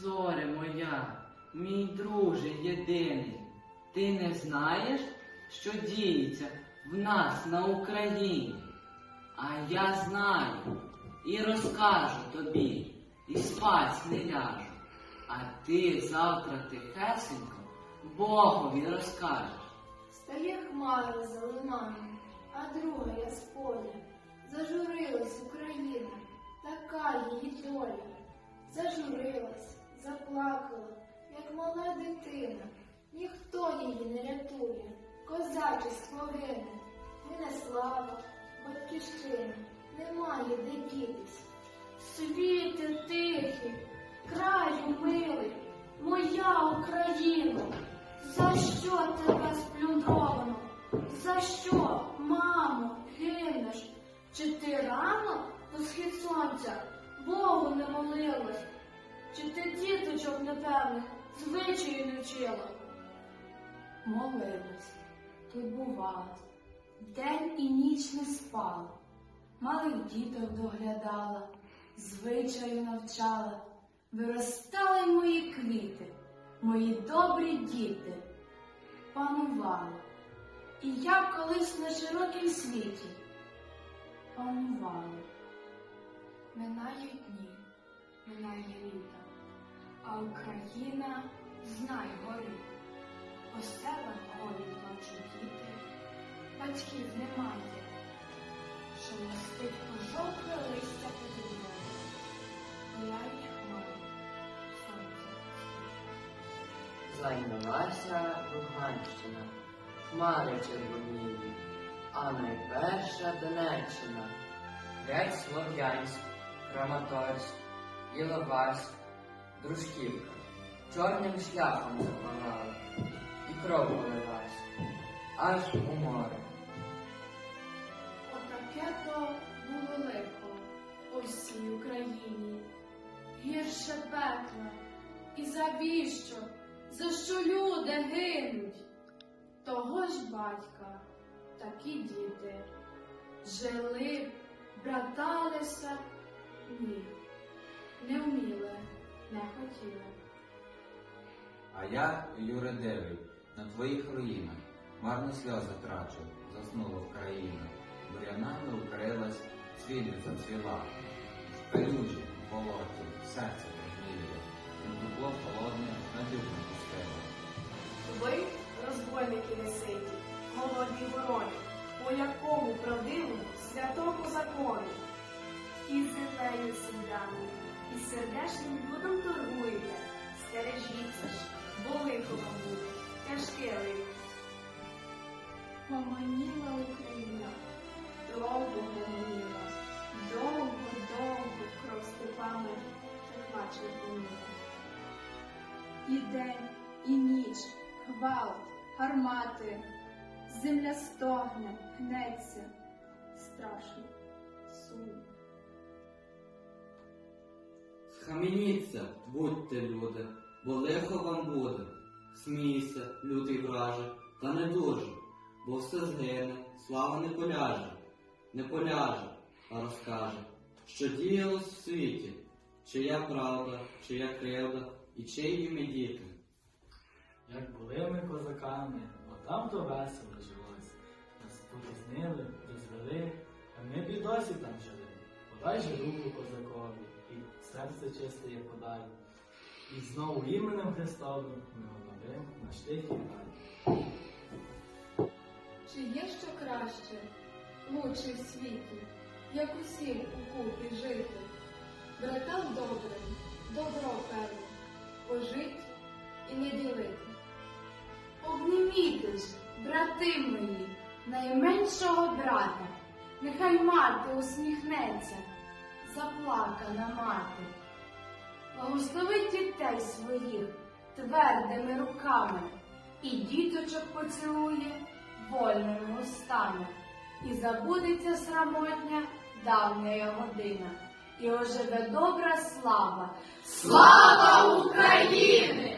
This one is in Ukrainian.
Зоре моя, мій друже єдиний, ти не знаєш, що діється в нас на Україні? А я знаю і розкажу тобі, і спать не ляжу. А ти завтра тихесенько Богові розкажеш. Стає хмара за лиманом, а друга я з поля. Зажурилась Україна, така її доля. Зажурилась, козачество гине. Мене слава, батьківщина, немає де дітись. Світи тихий, краю милий, моя Україна. За що тебе сплюндровано? За що, мамо, гинеш? Чи ти рано до схід сонця Богу не молилась? Чи ти діточок непевних звичаю не вчила? Молилась, турбувала, день і ніч не спала, малих діток доглядала, звичаю навчала, виростали мої квіти, мої добрі діти, панували. І я колись на широкім світі панувала. Минають дні, минає літо, а Україна знай горить. По себе ходять ночі діти, батьків немає, що мостить пожовкле листя під луною, гуляють хмари, сонце. Зайнялася Луганщина, хмари червоніють, а найперша Донеччина. Геть Слов'янськ, Краматорськ, Іловайськ, Дружківка. Чорним шляхом запалали, кров поливась, аж у море. Отаке то було лихо по всій Україні. Гірше пекла. І завіщо? За що люди гинуть? Того ж батька, такі діти. Жили, браталися, ні. Не вміли, не хотіли. А я, Юре Девий, на твоїх руїнах марно сльози трачу, заснула в країна. Бурянами укрилась, цвіллю зацвіла. В пелюжі, в болоті, серце прогніло, і дупло холодне на дюк не пустило. Ви, розбойники неситі, голодні ворони, по якому правдивому святому закону. І землею сідані, і сердечним людом торгуєте. І день, і ніч, гвалт, гармати, земля стогне, гнеться, страшно, сумно. Схаменіться, будьте люди, бо лихо вам буде. Смійся, лютий враже, та не дуже, бо все згине, слава не поляже, не поляже, а розкаже, що діялось в світі, чия правда, чия кривда і чиї ми діти. Як були ми козаками, отам то весело жилось. Нас порізнили, розвели, а ми б і досі там жили. Подай же руку козакові, і серце чисте є подай. І знову іменем Христовим ми обновимо на і рай. Чи є що краще, лучше в світі, як усім у купі жити? Братам добрим, добро певне, брати мої, найменшого брата, нехай мати усміхнеться, заплакана мати. Благословить дітей своїх твердими руками і діточок поцілує вольними устами. І забудеться срамотня давня година, і оживе добра слава. Слава України!